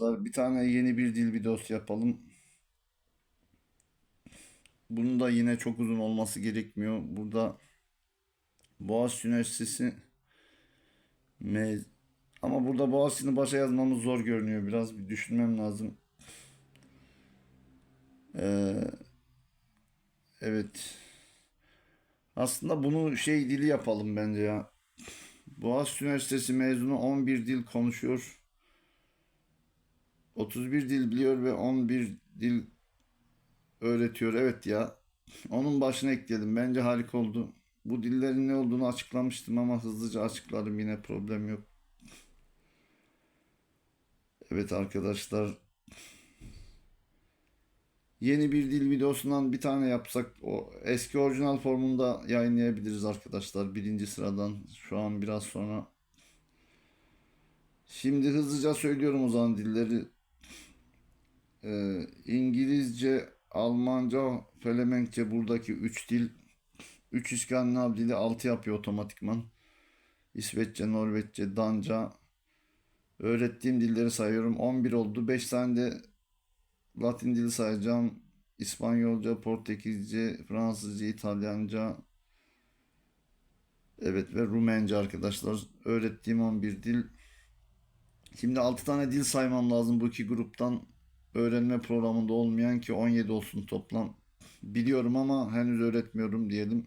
Bir tane yeni bir dil videosu yapalım. Bunun da yine çok uzun olması gerekmiyor. Burada Boğaziçi Üniversitesi mez ama burada Boğaziçi'ni başa yazmamız zor görünüyor. Biraz bir düşünmem lazım. Ee, evet. Aslında bunu şey dili yapalım bence ya. Boğaziçi Üniversitesi mezunu 11 dil konuşuyor. 31 dil biliyor ve 11 dil öğretiyor. Evet ya. Onun başına ekledim. Bence harika oldu. Bu dillerin ne olduğunu açıklamıştım ama hızlıca açıkladım yine problem yok. Evet arkadaşlar. Yeni bir dil videosundan bir tane yapsak o eski orijinal formunda yayınlayabiliriz arkadaşlar. Birinci sıradan şu an biraz sonra. Şimdi hızlıca söylüyorum o zaman dilleri. Ee, İngilizce, Almanca, Felemenkçe buradaki 3 dil. 3 İskandinav dili 6 yapıyor otomatikman. İsveççe, Norveççe, Danca. Öğrettiğim dilleri sayıyorum. 11 oldu. 5 tane de Latin dili sayacağım. İspanyolca, Portekizce, Fransızca, İtalyanca. Evet ve Rumence arkadaşlar. Öğrettiğim 11 dil. Şimdi 6 tane dil saymam lazım bu iki gruptan. Öğrenme programında olmayan ki 17 olsun toplam. Biliyorum ama henüz öğretmiyorum diyelim.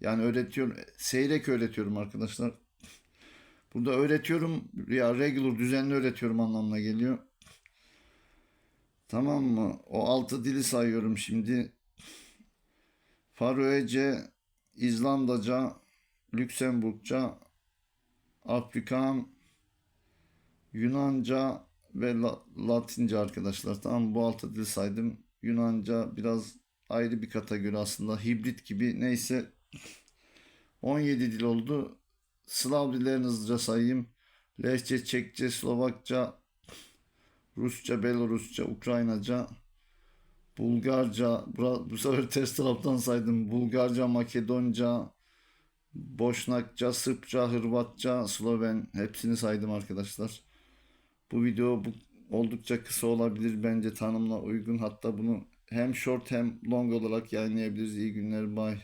Yani öğretiyorum. Seyrek öğretiyorum arkadaşlar. Burada öğretiyorum ya regular düzenli öğretiyorum anlamına geliyor. Tamam mı? O altı dili sayıyorum şimdi. Faroece, İzlandaca, Lüksemburgca, Afrikan, Yunanca ve La- Latince arkadaşlar. Tamam bu altı dil saydım. Yunanca biraz ayrı bir kategori aslında. Hibrit gibi neyse. 17 dil oldu. Slav dillerini hızlıca sayayım. Lehçe, Çekçe, Slovakça, Rusça, Belorusça, Ukraynaca, Bulgarca, bu sefer ters taraftan saydım. Bulgarca, Makedonca, Boşnakça, Sırpça, Hırvatça, Sloven hepsini saydım arkadaşlar. Bu video bu oldukça kısa olabilir bence tanımla uygun. Hatta bunu hem short hem long olarak yayınlayabiliriz. İyi günler, bye.